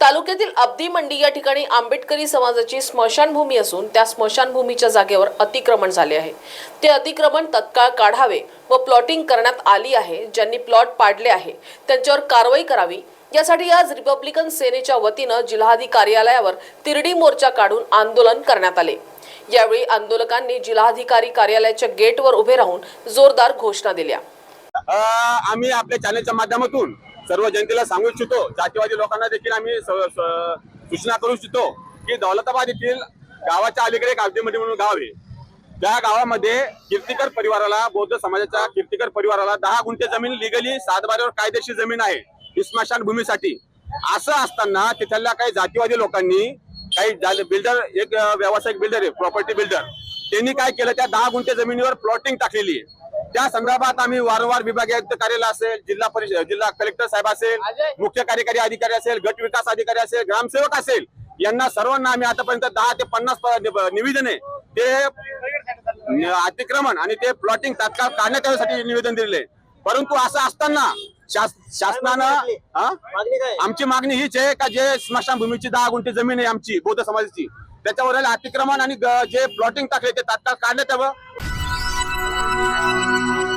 तालुक्यातील अब्दी मंडी या ठिकाणी आंबेडकरी समाजाची स्मशानभूमी असून त्या स्मशानभूमीच्या जागेवर अतिक्रमण झाले आहे. ते अतिक्रमण तत्काळ काढावे व प्लॉटिंग करण्यात आली आहे. ज्यांनी प्लॉट पाडले आहे त्यांच्यावर कारवाई करावी. यासाठी आज रिपब्लिकन सेनेच्या वतीनं जिल्हाधिकारी कार्यालयावर तिरडी मोर्चा काढून आंदोलन करण्यात आले. यावेळी आंदोलकांनी जिल्हाधिकारी कार्यालयाच्या गेटवर उभे राहून जोरदार घोषणा दिल्या. आम्ही आपल्या चॅनलच्या माध्यमातून सर्व जनतेला सांगू इच्छितो जातीवादी लोकांना देखील आम्ही सूचना करू इच्छितो की दौलताबाद येथील गावाच्या अलीकडे एक म्हणून गाव आहे. त्या गावामध्ये कीर्तिकर परिवाराला बौद्ध समाजाच्या कीर्तिकर परिवाराला दहा गुंठे जमीन लिगली सातबाऱ्यावर कायदेशीर जमीन आहे ही स्मशानभूमीसाठी असं असताना तिथल्या काही जातीवादी लोकांनी काही बिल्डर एक व्यावसायिक बिल्डर आहे प्रॉपर्टी बिल्डर त्यांनी काय केलं त्या दहा गुंठे जमिनीवर प्लॉटिंग टाकलेली आहे. त्या संदर्भात आम्ही वारंवार विभागीय आयुक्त कार्यालय असेल जिल्हा परिषद जिल्हा कलेक्टर साहेब असेल मुख्य कार्यकारी अधिकारी असेल गट विकास अधिकारी असेल ग्रामसेवक असेल यांना सर्वांना आम्ही आतापर्यंत दहा ते पन्नास निवेदने ते अतिक्रमण आणि ते प्लॉटिंग तात्काळ काढण्यात यासाठी निवेदन दिलेले. परंतु असं असताना शास- शासनानं? आमची मागणी हीच आहे का जे स्मशानभूमीची दहा गुंठे जमीन आहे आमची बौद्ध समाजाची त्याच्यावर अतिक्रमण आणि जे प्लॉटिंग टाकले ते तात्काळ काढण्यात यावं. Thank you.